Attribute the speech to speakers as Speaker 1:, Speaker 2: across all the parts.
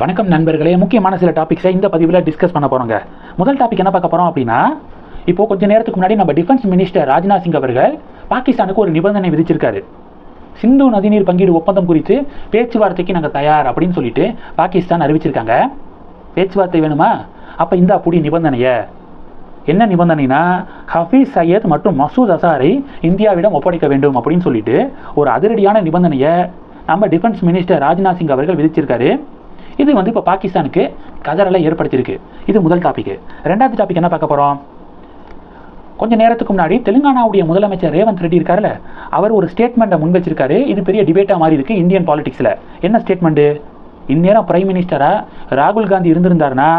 Speaker 1: வணக்கம் நண்பர்களே. முக்கியமான சில டாபிக்ஸை இந்த பதிவில் டிஸ்கஸ் பண்ண போகிறோங்க முதல் டாபிக் என்ன பார்க்க போகிறோம் அப்படின்னா இப்போ கொஞ்ச நேரத்துக்கு முன்னாடி நம்ம டிஃபென்ஸ் மினிஸ்டர் ராஜ்நாத் சிங் அவர்கள் பாகிஸ்தானுக்கு ஒரு நிபந்தனை விதிச்சிருக்காரு. சிந்து நதிநீர் பங்கீடு ஒப்பந்தம் குறித்து பேச்சுவார்த்தைக்கு நாங்கள் தயார் அப்படின்னு சொல்லிட்டு பாகிஸ்தான் அறிவிச்சிருக்காங்க. பேச்சுவார்த்தை வேணுமா? அப்போ இந்த புடி நிபந்தனையை. என்ன நிபந்தனைனா ஹஃபீஸ் சையத் மற்றும் மசூத் அசாரை இந்தியாவிடம் ஒப்படைக்க வேண்டும் அப்படின்னு சொல்லிட்டு ஒரு அதிரடியான நிபந்தனையை நம்ம டிஃபென்ஸ் மினிஸ்டர் ராஜ்நாத் சிங் அவர்கள் விதிச்சிருக்காரு. இது வந்து இப்போ பாகிஸ்தானுக்கு கதறலை ஏற்படுத்தியிருக்கு. இது முதல் டாபிக் ரெண்டாவது டாபிக் என்ன பார்க்க போகிறோம் கொஞ்ச நேரத்துக்கு முன்னாடி தெலுங்கானாவுடைய முதலமைச்சர் ரேவந்த் ரெட்டி இருக்காருல்ல அவர் ஒரு ஸ்டேட்மெண்ட்டை முன் வச்சிருக்காரு. இது பெரிய டிபேட்டாக மாறி இருக்கு இந்தியன் பாலிடிக்ஸில் என்ன ஸ்டேட்மெண்ட்டு இந்நேரம் பிரைம் மினிஸ்டராக ராகுல் காந்தி இருந்திருந்தாருன்னா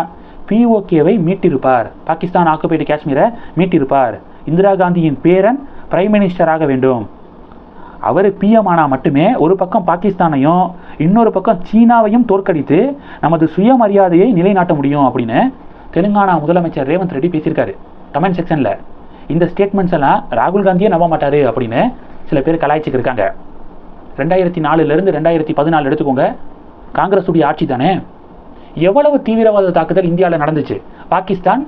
Speaker 1: பிஓகேவை மீட்டிருப்பார். பாகிஸ்தான் ஆக்குபைடு காஷ்மீரை மீட்டிருப்பார். இந்திரா காந்தியின் பேரன் பிரைம் மினிஸ்டராக வேண்டும். அவர் பிஎம் ஆனால் மட்டுமே ஒரு பக்கம் பாகிஸ்தானையும் இன்னொரு பக்கம் சீனாவையும் தோற்கடித்து நமது சுயமரியாதையை நிலைநாட்ட முடியும் அப்படின்னு தெலுங்கானா முதலமைச்சர் ரேவந்த் ரெட்டி பேசியிருக்காரு. கமெண்ட் செக்ஷனில். இந்த ஸ்டேட்மெண்ட்ஸ் எல்லாம் ராகுல் காந்தியே நம்ப மாட்டார் அப்படின்னு சில பேர் கலாய்ச்சிக்கு இருக்காங்க ரெண்டாயிரத்தி நாலுலேருந்து ரெண்டாயிரத்தி பதினாலு எடுத்துக்கோங்க. காங்கிரஸ் உடைய ஆட்சி தானே. எவ்வளவு தீவிரவாத தாக்குதல் இந்தியாவில் நடந்துச்சு? பாகிஸ்தான்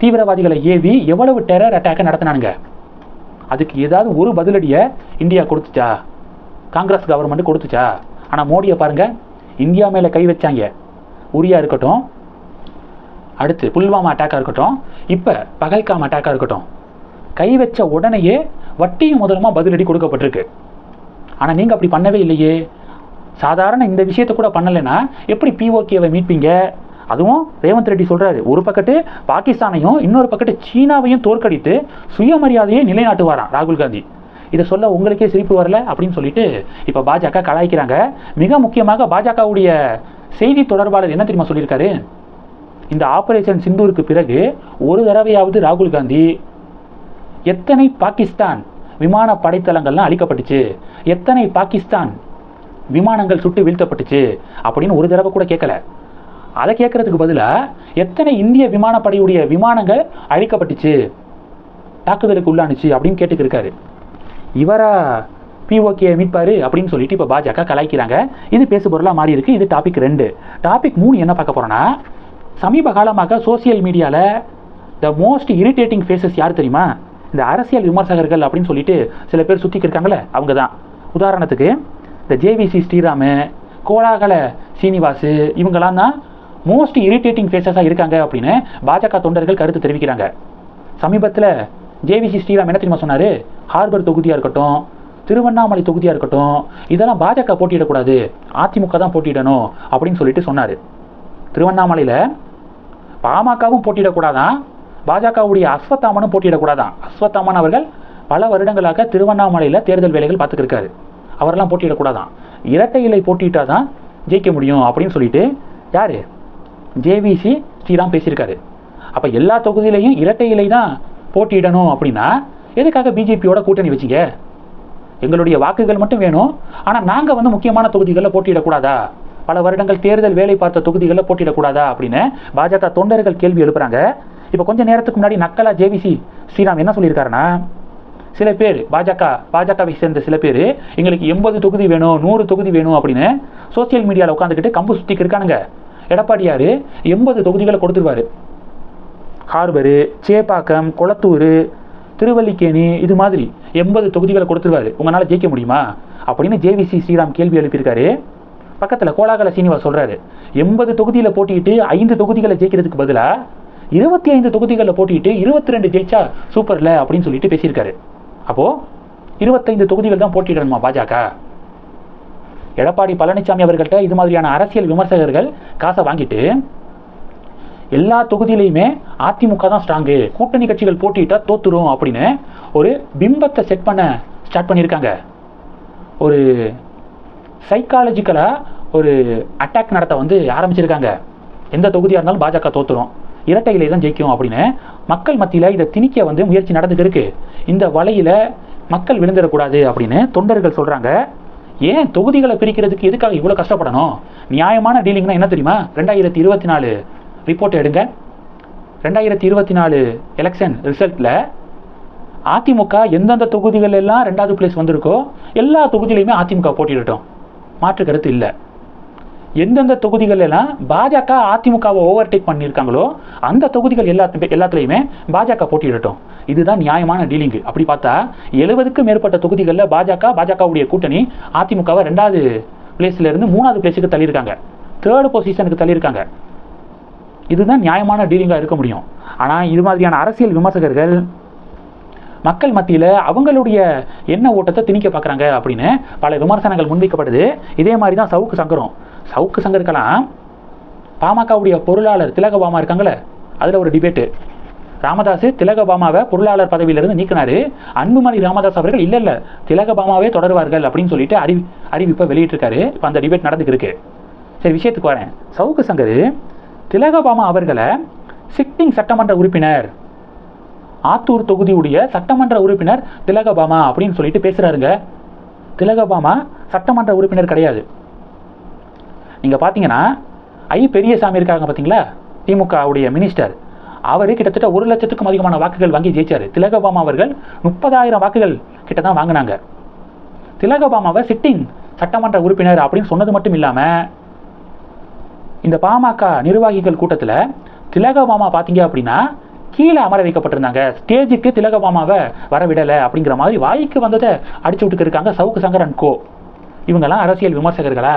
Speaker 1: தீவிரவாதிகளை ஏவி எவ்வளவு டெரர் அட்டாக்கை நடத்தினானுங்க? அதுக்கு ஏதாவது ஒரு பதிலடியை இந்தியா கொடுத்துச்சா? காங்கிரஸ் கவர்மெண்ட் கொடுத்துச்சா? ஆனால் மோடியை பாருங்க இந்தியா மேலே கை வச்சாங்க. உரியா இருக்கட்டும் அடுத்து புல்வாமா அட்டாக்காக இருக்கட்டும் இப்போ பகல்காம் அட்டாக்காக இருக்கட்டும். கை வச்ச உடனேயே வட்டியும் முதலமாக பதிலடி கொடுக்கப்பட்டிருக்கு. ஆனால் நீங்கள் அப்படி பண்ணவே இல்லையே. சாதாரண இந்த விஷயத்தை கூட பண்ணலைன்னா எப்படி பிஓகேவை மீட்பீங்க? அதுவும் ரேவந்த் ரெட்டி சொல்றாரு. ஒரு பக்கத்து பாகிஸ்தானையும் இன்னொரு பக்கத்து சீனாவையும் தோற்கடித்து சுயமரியாதையை நிலைநாட்டுவாராம் ராகுல் காந்தி. இதை சொல்ல உங்களுக்கே சிரிப்பு வரல அப்படின்னு சொல்லிட்டு இப்போ பாஜக கலாய்க்கிறாங்க. மிக முக்கியமாக பாஜகவுடைய செய்தி தொடர்பாளர் என்ன தெரியுமா சொல்லியிருக்காரு? இந்த ஆபரேஷன் சிந்தூருக்கு பிறகு ஒரு தடவையாவது ராகுல் காந்தி எத்தனை பாகிஸ்தான் விமான படைத்தளங்கள்லாம் அழிக்கப்பட்டுச்சு எத்தனை பாகிஸ்தான் விமானங்கள் சுட்டு வீழ்த்தப்பட்டுச்சு அப்படின்னு ஒரு தடவை கூட கேட்கல. அதை கேட்கறதுக்கு பதிலாக எத்தனை இந்திய விமானப்படையுடைய விமானங்கள் அழிக்கப்பட்டுச்சு? தாக்குதலுக்கு உள்ளானுச்சு அப்படின்னு கேட்டுக்கிருக்காரு இவரா பிஓகே மீட்பாரு அப்படின்னு சொல்லிட்டு இப்போ பாஜக கலாய்க்கிறாங்க. இது பேசு பொருளாக மாறி இருக்குது இது டாபிக் ரெண்டு. டாபிக் மூணு என்ன பார்க்க போகிறோன்னா சமீப காலமாக சோசியல் மீடியாவில் த மோஸ்ட் இரிட்டேட்டிங் ஃபேஸஸ் யார் தெரியுமா? இந்த அரசியல் விமர்சகர்கள் அப்படின்னு சொல்லிட்டு சில பேர் சுற்றிக்கு இருக்காங்களே அவங்க தான் உதாரணத்துக்கு இந்த ஜேவிசி ஸ்ரீராமு கோலாகல சீனிவாசு இவங்கெல்லாம் தான் மோஸ்ட் இரிட்டேட்டிங் ஃபேஸஸாக இருக்காங்க அப்படின்னு பாஜக தொண்டர்கள் கருத்து தெரிவிக்கிறாங்க. சமீபத்தில் ஜேவிசி ஸ்ரீராம் என்ன தெரியுமா சொன்னார்? ஹார்பர் தொகுதியாக இருக்கட்டும் திருவண்ணாமலை தொகுதியாக இருக்கட்டும் இதெல்லாம் பாஜக போட்டியிடக்கூடாது. அதிமுக தான் போட்டியிடணும் அப்படின்னு சொல்லிட்டு சொன்னார். திருவண்ணாமலையில் பாமகவும் போட்டியிடக்கூடாதான் பாஜகவுடைய அஸ்வத்தாமனும் போட்டியிடக்கூடாதான் அஸ்வத்தாமன் அவர்கள் பல வருடங்களாக திருவண்ணாமலையில் தேர்தல் வேலைகள் பார்த்துக்கிருக்காரு அவரெல்லாம் போட்டியிடக்கூடாதான் இரட்டை இலை போட்டியிட்டால் தான் ஜெயிக்க முடியும் அப்படின்னு சொல்லிட்டு யார்? ஜேவிசி ஸ்ரீராம் பேசியிருக்காரு. அப்போ எல்லா தொகுதியிலையும் இரட்டை இலை தான் போட்டியிடணும் அப்படின்னா எதுக்காக பிஜேபியோட கூட்டணி வச்சிங்க? எங்களுடைய வாக்குகள் மட்டும் வேணும். ஆனால் நாங்கள் வந்து முக்கியமான தொகுதிகளில் போட்டியிடக்கூடாதா? பல வருடங்கள் தேர்தல் வேலை பார்த்த தொகுதிகளில் போட்டியிடக்கூடாதா அப்படின்னு பாஜக தொண்டர்கள் கேள்வி எழுப்புறாங்க. இப்போ கொஞ்சம் நேரத்துக்கு முன்னாடி நக்கலா ஜேவிசி ஸ்ரீராம் என்ன சொல்லியிருக்காருன்னா சில பேர் பாஜக பாஜகவை சேர்ந்த சில பேர் எங்களுக்கு எண்பது தொகுதி வேணும் நூறு தொகுதி வேணும் அப்படின்னு சோசியல் மீடியாவில் உட்காந்துக்கிட்டு கம்பு சுற்றிக்கு இருக்கானுங்க. எடப்பாடியார் எண்பது தொகுதிகளை கொடுத்துருவாரு. ஹார்பரு சேப்பாக்கம் கொளத்தூர் திருவல்லிக்கேணி இது மாதிரி எண்பது தொகுதிகளை கொடுத்துருவாரு. உங்களால் ஜெயிக்க முடியுமா? அப்படின்னு ஜேவிசி ஸ்ரீராம் கேள்வி எழுப்பியிருக்காரு. பக்கத்தில் கோலாகல சீனிவாஸ் சொல்கிறாரு எண்பது தொகுதியில் போட்டிட்டு ஐந்து தொகுதிகளை ஜெயிக்கிறதுக்கு பதிலாக இருபத்தி ஐந்து தொகுதிகளில் போட்டிட்டு இருபத்தி ரெண்டு ஜெயிச்சா சூப்பரில் அப்படின்னு சொல்லிட்டு பேசியிருக்காரு. அப்போது இருபத்தைந்து தொகுதிகள் தான் போட்டிடணுமா பாஜக? எடப்பாடி பழனிசாமி அவர்கள்ட்ட இது மாதிரியான அரசியல் விமர்சகர்கள் காசை வாங்கிட்டு எல்லா தொகுதியிலையுமே அதிமுக தான் ஸ்ட்ராங்கு கூட்டணி கட்சிகள் போட்டிட்டா தோத்துரும் அப்படின்னு ஒரு பிம்பத்தை செட் பண்ண ஸ்டார்ட் பண்ணியிருக்காங்க. ஒரு சைக்காலஜிக்கலாக ஒரு அட்டாக் நடத்த வந்து ஆரம்பிச்சிருக்காங்க. எந்த தொகுதியாக இருந்தாலும் பாஜக தோத்துரும். இரட்டை இலை தான் ஜெயிக்கும் அப்படின்னு மக்கள் மத்தியில் இதை திணிக்க வந்து முயற்சி நடந்துட்டு இருக்கு. இந்த வலையில் மக்கள் விழுந்துடக்கூடாது அப்படின்னு தொண்டர்கள் சொல்கிறாங்க ஏன் தொகுதிகளை பிரிக்கிறதுக்கு எதுக்காக இவ்வளோ கஷ்டப்படணும்? நியாயமான டீலிங்னா என்ன தெரியுமா? ரெண்டாயிரத்தி இருபத்தி நாலு ரிப்போர்ட் எடுங்க. ரெண்டாயிரத்தி இருபத்தி நாலு எலெக்ஷன் ரிசல்ட்டில் அதிமுக எந்தெந்த தொகுதிகள் எல்லாம் ரெண்டாவது பிளேஸ் வந்திருக்கோ எல்லா தொகுதியிலையுமே அதிமுக போட்டியிடட்டும். மாற்று கருத்து இல்லை. எந்தெந்த தொகுதிகள் எல்லாம் பாஜக அதிமுகவை ஓவர்டேக் பண்ணியிருக்காங்களோ அந்த தொகுதிகள் எல்லாத்து எல்லாத்துலேயுமே பாஜக போட்டியிடட்டும். இதுதான் நியாயமான டீலிங்கு அப்படி பார்த்தா எழுபதுக்கும் மேற்பட்ட தொகுதிகளில் பாஜக பாஜகவுடைய கூட்டணி அதிமுகவை ரெண்டாவது பிளேஸ்லேருந்து மூணாவது பிளேஸுக்கு தள்ளியிருக்காங்க. தேர்டு பொசிஷனுக்கு தள்ளியிருக்காங்க. இதுதான் நியாயமான டீலிங்காக இருக்க முடியும். ஆனால் இது மாதிரியான அரசியல் விமர்சகர்கள் மக்கள் மத்தியில் அவங்களுடைய எண்ண ஓட்டத்தை திணிக்க பார்க்குறாங்க அப்படின்னு பல விமர்சனங்கள் முன்வைக்கப்படுது. இதே மாதிரி தான் சவுக்கு சங்கரம். சவுக்கு சங்கருக்கெல்லாம் பாமகவுடைய பொருளாளர் திலகபாமா இருக்காங்களே அதில் ஒரு டிபேட்டு ராமதாஸ் திலகபாமாவை பொருளாளர் பதவியிலிருந்து நீக்கினாரு. அன்புமணி ராமதாஸ் அவர்கள் இல்லை இல்லை. திலகபாமாவே தொடருவார்கள் அப்படின்னு சொல்லிட்டு அறிவி அறிவிப்பை வெளியிட்டிருக்காரு. இப்போ அந்த டிபேட் நடந்துக்கிருக்கு சரி விஷயத்துக்கு வரேன். சவுக்கு சங்கர் திலகபாமா அவர்களை சிட்டிங் சட்டமன்ற உறுப்பினர் ஆத்தூர் தொகுதியுடைய சட்டமன்ற உறுப்பினர் திலகபாமா அப்படின்னு சொல்லிட்டு பேசுகிறாருங்க திலகபாமா சட்டமன்ற உறுப்பினர் கிடையாது. நீங்கள் பார்த்தீங்கன்னா ஐ பெரியசாமி இருக்காங்க பார்த்தீங்களா திமுகவுடைய மினிஸ்டர் அவர் கிட்டத்தட்ட ஒரு லட்சத்துக்கும் அதிகமான வாக்குகள் வாங்கி ஜெயிச்சார். திலகபாமா அவர்கள் முப்பதாயிரம் வாக்குகள் கிட்ட தான் வாங்கினாங்க. திலகபாமாவை சிட்டிங் சட்டமன்ற உறுப்பினர் அப்படின்னு சொன்னது மட்டும் இல்லாமல் இந்த பாமக நிர்வாகிகள் கூட்டத்தில் திலகபாமா பார்த்தீங்க அப்படின்னா கீழே அமர வைக்கப்பட்டிருந்தாங்க. ஸ்டேஜுக்கு திலகபாமாவை வரவிடலை அப்படிங்கிற மாதிரி வாய்க்கு வந்ததை அடிச்சு விட்டுக்கு இருக்காங்க சவுக்கு சங்கரன் கோ. இவங்கெல்லாம் அரசியல் விமர்சகர்களா?